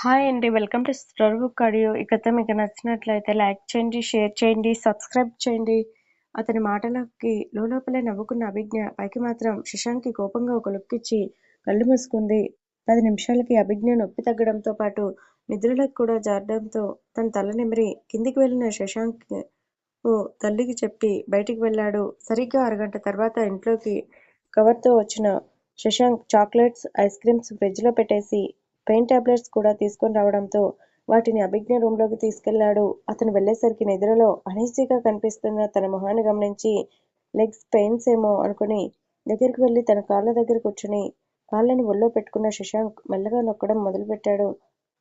Hi అండి welcome to store కడియో. ఈ కథ మీకు నచ్చినట్లయితే లైక్ చేయండి షేర్ చేయండి సబ్స్క్రైబ్ చేయండి. అతని మాటలకి లోపలే నవ్వుకున్న అభిజ్ఞ పైకి మాత్రం శశాంక్కి కోపంగా ఒక లుక్ ఇచ్చి కళ్ళు మూసుకుంది. పది నిమిషాలకి అభిజ్ఞ నొప్పి తగ్గడంతో పాటు నిద్రలకు కూడా జారడంతో తన తల నిమిరి కిందికి వెళ్ళిన శశాంక్ తల్లికి చెప్పి బయటికి వెళ్ళాడు. సరిగ్గా అరగంట తర్వాత ఇంట్లోకి కవర్తో వచ్చిన శశాంక్ చాక్లెట్స్ ఐస్ క్రీమ్స్ ఫ్రిడ్జ్లో పెట్టేసి పెయిన్ టాబ్లెట్స్ కూడా తీసుకొని రావడంతో వాటిని అభిజ్ఞ రూమ్లోకి తీసుకెళ్ళాడు. అతను వెళ్ళేసరికి నిద్రలో అనీజీగా కనిపిస్తున్న తన మొహాన్ని గమనించి లెగ్స్ పెయిన్స్ ఏమో అనుకుని దగ్గరికి వెళ్ళి తన కాళ్ళ దగ్గర కూర్చుని కాళ్ళని ఒళ్ళో పెట్టుకున్న శశాంక్ మెల్లగా నొక్కడం మొదలుపెట్టాడు.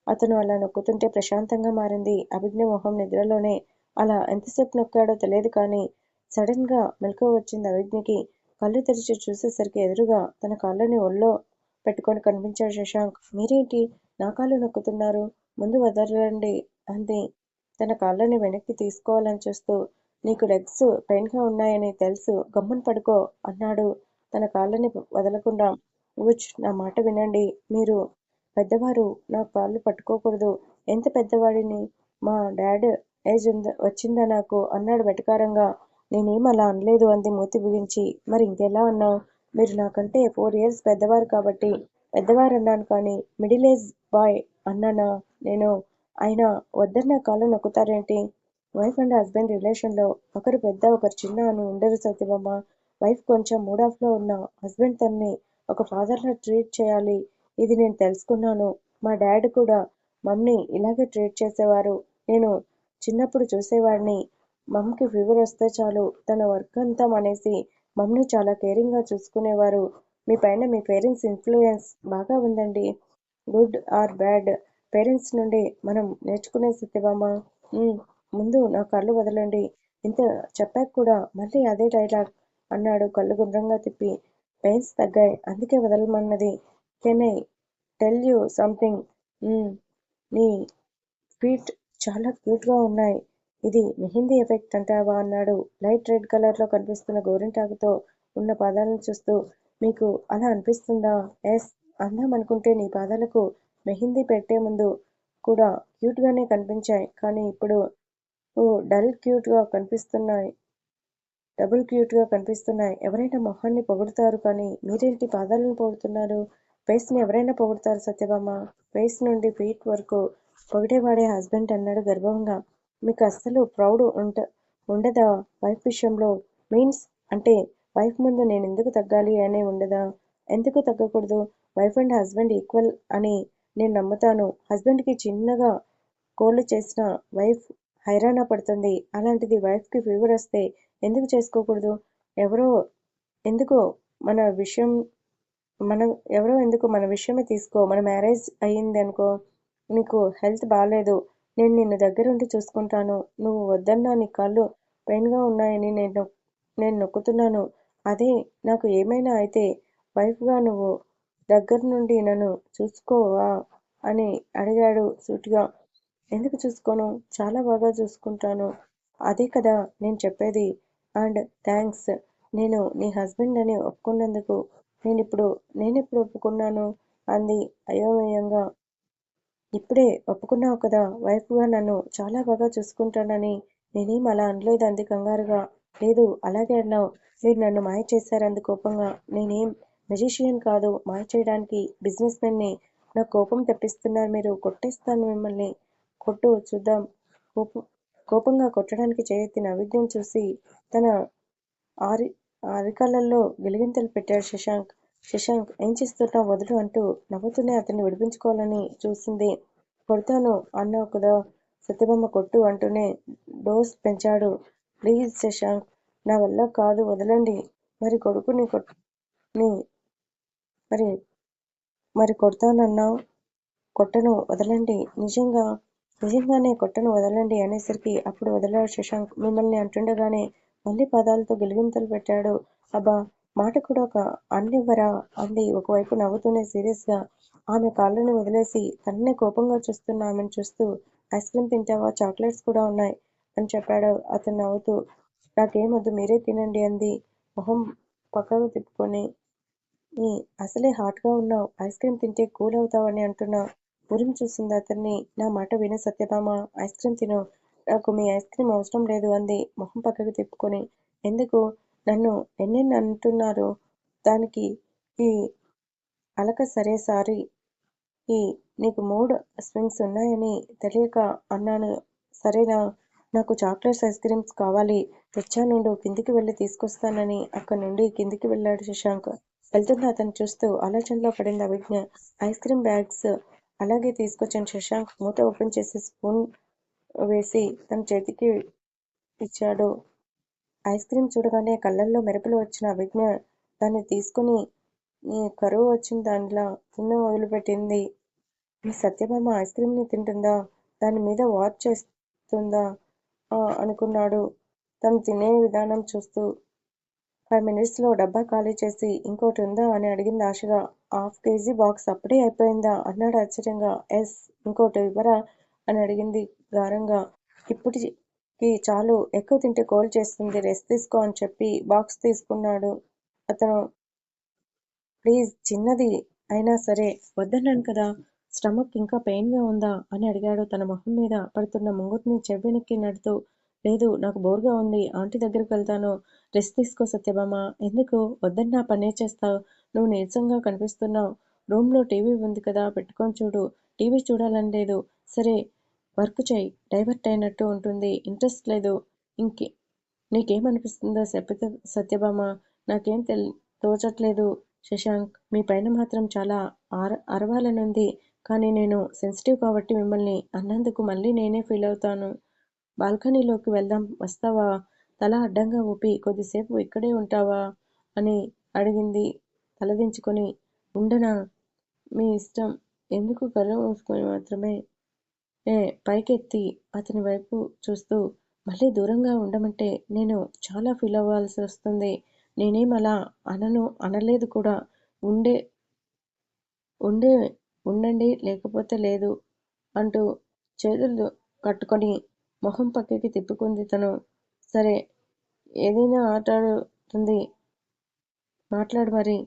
అతను అలా నొక్కుతుంటే ప్రశాంతంగా మారింది. అభిజ్ఞ మొహం నిద్రలోనే అలా ఎంతసేపు నొక్కాడో తెలియదు కానీ సడన్గా మెలకువ వచ్చింది అభిజ్ఞకి. కళ్ళు తెరిచి చూసేసరికి ఎదురుగా తన కాళ్ళని ఒళ్ళో పెట్టుకొని కనిపించాడు శశాంక్. మీరేంటి? నా కాళ్ళు నొక్కుతున్నారు. ముందు వదలండి అంది. తన కాళ్ళని వెనక్కి తీసుకోవాలని చూస్తూ నీకు లెగ్స్ పెయిన్గా ఉన్నాయని తెలుసు. గమ్మున పడుకో అన్నాడు. తన కాళ్ళని వదలకుండా ఉచ్ నా మాట వినండి. మీరు పెద్దవారు నా కాళ్ళు పట్టుకోకూడదు. ఎంత పెద్దవాడిని? మా డాడ్ ఏజ్ ఉంద వచ్చిందా నాకు? అన్నాడు వెటకారంగా. నేనేం అలా అనలేదు అంది మూతి బిగించి. మరి ఇంకెలా అన్నావు? మీరు నాకంటే ఫోర్ ఇయర్స్ పెద్దవారు కాబట్టి పెద్దవారు అన్నాను కానీ మిడిల్ ఏజ్ బాయ్ అన్నానా? నేను ఆయన వద్దన్న కాళ్ళు నొక్కుతారేంటి? వైఫ్ అండ్ హస్బెండ్ రిలేషన్లో ఒకరు పెద్ద ఒకరు చిన్న అని ఉండరు సత్యభామ. వైఫ్ కొంచెం మూడ్ ఆఫ్లో ఉన్న హస్బెండ్ తన్ని ఒక ఫాదర్లా ట్రీట్ చేయాలి. ఇది నేను తెలుసుకున్నాను. మా డాడ్ కూడా మమ్మీ ఇలాగే ట్రీట్ చేసేవారు. నేను చిన్నప్పుడు చూసేవాడిని. మమ్మీకి ఫీవర్ వస్తే చాలు. తన వర్క్ అంతా మానేసి మమ్మల్ని చాలా కేరింగ్గా చూసుకునేవారు. మీ పైన మీ పేరెంట్స్ ఇన్ఫ్లుయెన్స్ బాగా ఉందండి. గుడ్ ఆర్ బ్యాడ్ పేరెంట్స్ నుండి మనం నేర్చుకునే సత్యభామ. ముందు నా కళ్ళు వదలండి. ఇంత చెప్పాక కూడా మళ్ళీ అదే డైలాగ్ అన్నాడు కళ్ళు గుండ్రంగా తిప్పి. పెయిన్స్ తగ్గాయి అందుకే వదలమన్నది. Can I tell you something నీ ఫీట్ చాలా క్యూట్గా ఉన్నాయి. ఇది మెహందీ ఎఫెక్ట్ అంటావా అన్నాడు. లైట్ రెడ్ కలర్లో కనిపిస్తున్న గోరింటాకుతో ఉన్న పాదాలను చూస్తూ మీకు అలా అనిపిస్తుందా? ఎస్ అందాం అనుకుంటే నీ పాదాలకు మెహందీ పెట్టే ముందు కూడా క్యూట్గానే కనిపించాయి. కానీ ఇప్పుడు డల్ క్యూట్గా కనిపిస్తున్నాయి. డబుల్ క్యూట్గా కనిపిస్తున్నాయి. ఎవరైనా మొహాన్ని పొగుడుతారు కానీ మీరేంటి పాదాలను పొగుడుతున్నారు? ఫేస్ని ఎవరైనా పొగుడుతారు సత్యభామ. ఫేస్ నుండి ఫీట్ వరకు పొగిడేవాడే హస్బెండ్ అన్నాడు గర్వంగా మీకు అస్సలు ప్రౌడ్ ఉంట ఉండదా? వైఫ్ విషయంలో మీన్స్ అంటే వైఫ్ ముందు నేను ఎందుకు తగ్గాలి అనే ఉండదా? ఎందుకు తగ్గకూడదు? వైఫ్ అండ్ హస్బెండ్ ఈక్వల్ అని నేను నమ్ముతాను. హస్బెండ్కి చిన్నగా కోళ్ళు చేసిన వైఫ్ హైరాణ పడుతుంది. అలాంటిది వైఫ్కి ఫీవర్ వస్తే ఎందుకు చేసుకోకూడదు? ఎవరో ఎందుకు మన విషయం మనం ఎవరో ఎందుకు మన విషయమే తీసుకో. మన మ్యారేజ్ అయ్యింది అనుకో నీకు హెల్త్ బాగాలేదు నేను నిన్ను దగ్గరుండి చూసుకుంటాను. నువ్వు వద్దన్నా నీ కాళ్ళు పెయిన్గా ఉన్నాయని నేను నేను నొక్కుతున్నాను. అదే నాకు ఏమైనా అయితే వైఫ్గా నువ్వు దగ్గర నుండి నన్ను చూసుకోవా? అని అడిగాడు సూటిగా. ఎందుకు చూసుకోను? చాలా బాగా చూసుకుంటాను. అదే కదా నేను చెప్పేది. అండ్ థ్యాంక్స్ నేను నీ హస్బెండ్ అని ఒప్పుకున్నందుకు నేను నేనిప్పుడు నేనెప్పుడు ఒప్పుకున్నాను అంది అయోమయంగా. ఇప్పుడే ఒప్పుకున్నావు కదా వైఫ్గా నన్ను చాలా బాగా చూసుకుంటానని. నేనేం అలా అనలేదు అంది కంగారుగా. లేదు అలాగే అన్నావు. మీరు నన్ను మాయ చేశారంది కోపంగా. నేనేం మెజిషియన్ కాదు మాయ చేయడానికి బిజినెస్ మెన్ని నా. కోపం తెప్పిస్తున్నారు మీరు కొట్టేస్తాను మిమ్మల్ని. కొట్టు చూద్దాం. కోపం కోపంగా కొట్టడానికి చేయెత్తిన అవిజ్ఞం చూసి తన ఆరి అరికాళ్ళల్లో గిలిగింతలు పెట్టాడు శశాంక్. శశాంక్ ఏం చేస్తున్నావు? వదులు అంటూ నవ్వుతూనే అతన్ని విడిపించుకోవాలని చూసింది. కొడతాను అన్నావు కదా సత్యభామ కొట్టు అంటూనే డోస్ పెంచాడు. ప్లీజ్ శశాంక్ నా వల్ల కాదు వదలండి. మరి కొడుకుని కొట్టుని మరి మరి కొడతానన్నావు? కొట్టను వదలండి. నిజంగా నిజంగానే కొట్టను వదలండి అనేసరికి అప్పుడు వదిలాడు శశాంక్. మిమ్మల్ని అంటుండగానే మళ్ళీ పదాలతో గిలిగింతలు పెట్టాడు. అబ్బా మాట కూడా ఒక అన్నివ్వరా అంది ఒకవైపు నవ్వుతూనే సీరియస్గా ఆమె కాళ్ళను వదిలేసి తన్నే కోపంగా చూస్తున్న ఆమెను చూస్తూ ఐస్ క్రీమ్ తింటావా చాక్లెట్స్ కూడా ఉన్నాయి అని చెప్పాడు అతను నవ్వుతూ నాకేమొద్దు మీరే తినండి అంది మొహం పక్కకు తిప్పుకొని అసలే హాట్గా ఉన్నావు ఐస్ క్రీమ్ తింటే కూల్ అవుతావని అంటున్నావు ఉరిమి చూసింది అతన్ని. నా మాట విను సత్యభామ. ఐస్ క్రీమ్ తిను. నాకు మీ ఐస్ క్రీమ్ అవసరం లేదు అంది మొహం పక్కకు తిప్పుకొని. ఎందుకు? నన్ను ఎన్నెన్ని అంటున్నారు? దానికి ఈ అలక సరే సారీ ఈ నీకు మూడు స్వింగ్స్ ఉన్నాయని తెలియక అన్నాను సరేనా? నాకు చాక్లెట్స్ ఐస్ క్రీమ్స్ కావాలి. తెచ్చానుండు కిందికి వెళ్ళి తీసుకొస్తానని అక్కడ్నుండి కిందికి వెళ్ళాడు శశాంక్. వెళ్తున్న అతను చూస్తూ ఆలోచనలో పడింది అభిజ్ఞ. ఐస్ క్రీమ్ బ్యాగ్స్ అలాగే తీసుకొచ్చిన శశాంక్ మూత ఓపెన్ చేసి స్పూన్ వేసి తన చేతికి ఇచ్చాడు. ఐస్ క్రీం చూడగానే కళ్ళల్లో మెరుపులు వచ్చిన అభిజ్ఞ దాన్ని తీసుకుని కరువు వచ్చిన దానిలా తిన్న మొదలుపెట్టింది. మీ సత్యభామ ఐస్ క్రీం ని తింటుందా? దాని మీద వాచ్ చేస్తుందా? అనుకున్నాడు తను తినే విధానం చూస్తూ. ఫైవ్ మినిట్స్లో డబ్బా ఖాళీ చేసి ఇంకోటి ఉందా? అని అడిగింది ఆశగా. హాఫ్ కేజీ బాక్స్ అప్పుడే అయిపోయిందా? అన్నాడు ఆశ్చర్యంగా. ఎస్ ఇంకోటి ఇవ్వరా? అని అడిగింది గారంగా. కి చాలు ఎక్కువ తింటే కోల్డ్ చేస్తుంది. రెస్ట్ తీసుకో అని చెప్పి బాక్స్ తీసుకున్నాడు అతను. ప్లీజ్ చిన్నది అయినా సరే వద్దన్నాను కదా! స్టమక్ ఇంకా పెయిన్గా ఉందా? అని అడిగాడు తన మొహం మీద పడుతున్న ముంగురుని చెవ్వెనక్కి నడుతూ లేదు నాకు బోర్గా ఉంది. ఆంటీ దగ్గరికి వెళ్తాను. రెస్ట్ తీసుకో సత్యభామ. ఎందుకు? వద్దన్నా పనే చేస్తావు నువ్వు నీరసంగా కనిపిస్తున్నావు రూమ్లో టీవీ ఉంది కదా పెట్టుకొని చూడు. టీవీ చూడాలని లేదు. సరే వర్క్ చేయి డైవర్ట్ అయినట్టు ఉంటుంది. ఇంట్రెస్ట్ లేదు. ఇంకే నీకేమనిపిస్తుందో సత్య సత్యభామ. నాకేం తోచట్లేదు శశాంక్. మీ పైన మాత్రం చాలా ఆర అరవాలనుంది. కానీ నేను సెన్సిటివ్ కాబట్టి మిమ్మల్ని అన్నందుకు మళ్ళీ నేనే ఫీల్ అవుతాను బాల్కనీలోకి వెళ్దాం వస్తావా? తల అడ్డంగా ఊపి కొద్దిసేపు ఇక్కడే ఉంటావా? అని అడిగింది తలదించుకొని. ఉండనా? మీ ఇష్టం. ఎందుకు కళ్ళు మూసుకొని మాత్రమే పైకెత్తి అతని వైపు చూస్తూ మళ్ళీ దూరంగా ఉండమంటే నేను చాలా ఫీల్ అవ్వాల్సి వస్తుంది. నేనేం అలా అనను అనలేదు కూడా. ఉండే ఉండే ఉండండి లేకపోతే లేదు అంటూ చేతులు కట్టుకొని మొహం పక్కకి తిప్పుకుంది తను. సరే ఏదైనా మాట్లాడుతుంది మాట్లాడు మరి.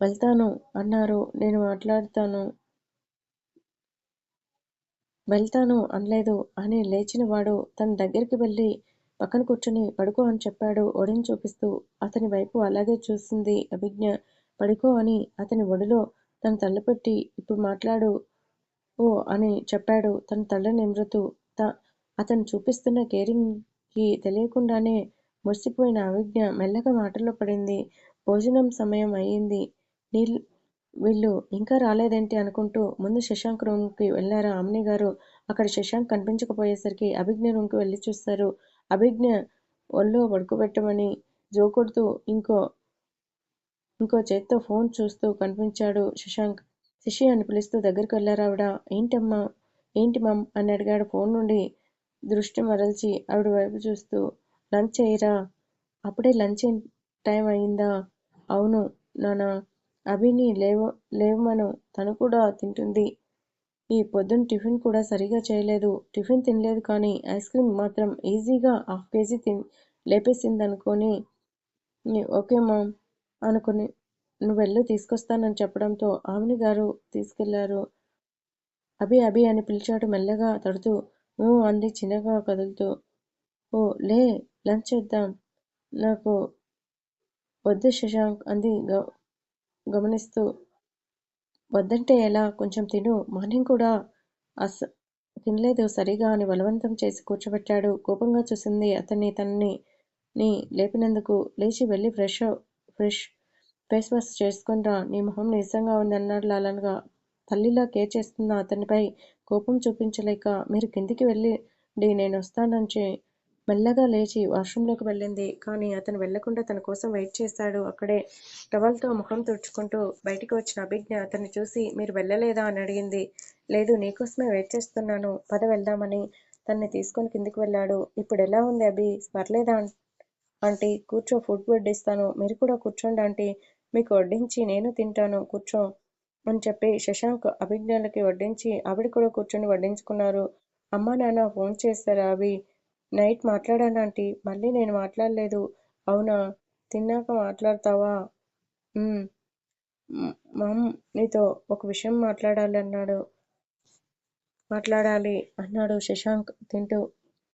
వెళ్తాను అన్నారు నేను మాట్లాడతాను. వెళ్తాను అనలేదు అని లేచిన వాడు తన దగ్గరికి వెళ్ళి పక్కన కూర్చుని పడుకో అని చెప్పాడు ఒడిని చూపిస్తూ. అతని వైపు అలాగే చూసింది అభిజ్ఞ. పడుకో అని అతని ఒడిలో తన తల్లపెట్టి పెట్టి ఇప్పుడు మాట్లాడు ఓ అని చెప్పాడు తన తల త అతను చూపిస్తున్న కేరింగ్కి తెలియకుండానే మురిసిపోయిన అభిజ్ఞ మెల్లగా మాటల్లో పడింది. భోజనం సమయం అయింది. వీళ్ళు ఇంకా రాలేదేంటి అనుకుంటూ ముందు శశాంక్ రూమ్కి వెళ్ళారా వెళ్ళారు అమ్మినిగారు. అక్కడ శశాంక్ కనిపించకపోయేసరికి అభిజ్ఞ రూమ్కి వెళ్ళి చూస్తారు అభిజ్ఞ ఒళ్ళో పడుకోబెట్టమని జో కొడుతూ ఇంకో చేత్తో ఫోన్ చూస్తూ కనిపించాడు శశాంక్. శశి అని పిలుస్తూ దగ్గరికి వెళ్ళారావిడ. ఏంటి మమ్ అని అడిగాడు ఫోన్ నుండి దృష్టి మరల్చి ఆవిడ వైపు చూస్తూ. లంచ్ చేయరా అప్పుడే లంచ్ టైం అయిందా? అవును నానా అభిని లేవమను తను కూడా తింటుంది. ఈ పొద్దున టిఫిన్ కూడా సరిగా చేయలేదు టిఫిన్ తినలేదు కానీ ఐస్ క్రీమ్ మాత్రం ఈజీగా హాఫ్ కేజీ లేపేసిందనుకుని ఓకే మమ్ అనుకుని నువ్వెళ్ళు తీసుకొస్తానని చెప్పడంతో ఆమెని గారు తీసుకెళ్ళారు. అభి అభి అని పిలిచాడు మెల్లగా తడుతూ. ఊ అంది చిన్నగా కదులుతూ. ఓ లే లంచ్ చేద్దాం. నాకు వద్దు శశాంక్ అంది గమనిస్తూ. వద్దంటే ఎలా? కొంచెం తిను. మార్నింగ్ కూడా తినలేదు సరిగా అని బలవంతం చేసి కూర్చోబెట్టాడు. కోపంగా చూసింది అతన్ని తనని లేపినందుకు. లేచి వెళ్ళి ఫేస్ వాష్ చేసుకునిరా. నీ మొహం నీరసంగా ఉంది అన్నాడు లాలనగా. తల్లిలా కేర్ చేస్తున్న అతనిపై కోపం చూపించలేక మీరు కిందికి వెళ్ళండి నేనొస్తానని మెల్లగా లేచి వాష్ రూమ్లోకి వెళ్ళింది. కానీ అతను వెళ్ళకుండా తన కోసం వెయిట్ చేశాడు అక్కడే. టవల్తో ముఖం తుడుచుకుంటూ బయటికి వచ్చిన అభిజ్ఞ అతన్ని చూసి మీరు వెళ్ళలేదా? అని అడిగింది. లేదు నీకోసమే వెయిట్ చేస్తున్నాను పద వెళ్దామని తన్ని తీసుకొని కిందికి వెళ్ళాడు. ఇప్పుడు ఎలా ఉంది అభి? పర్లేదా ఆంటీ? కూర్చో ఫుడ్ వడ్డిస్తాను. మీరు కూడా కూర్చోండి ఆంటీ. మీకు వడ్డించి నేను తింటాను కూర్చో అని చెప్పి శశాంక్ అభిజ్ఞలకి వడ్డించి ఆవిడ కూడా కూర్చొని వడ్డించుకున్నారు. అమ్మా నాన్న ఫోన్ చేశారా అభి? నైట్ మాట్లాడానాంటీ. మళ్ళీ నేను మాట్లాడలేదు. అవునా? తిన్నాక మాట్లాడతావా? మమ్ నీతో ఒక విషయం మాట్లాడాలి అన్నాడు మాట్లాడాలి అన్నాడు శశాంక్ తింటూ.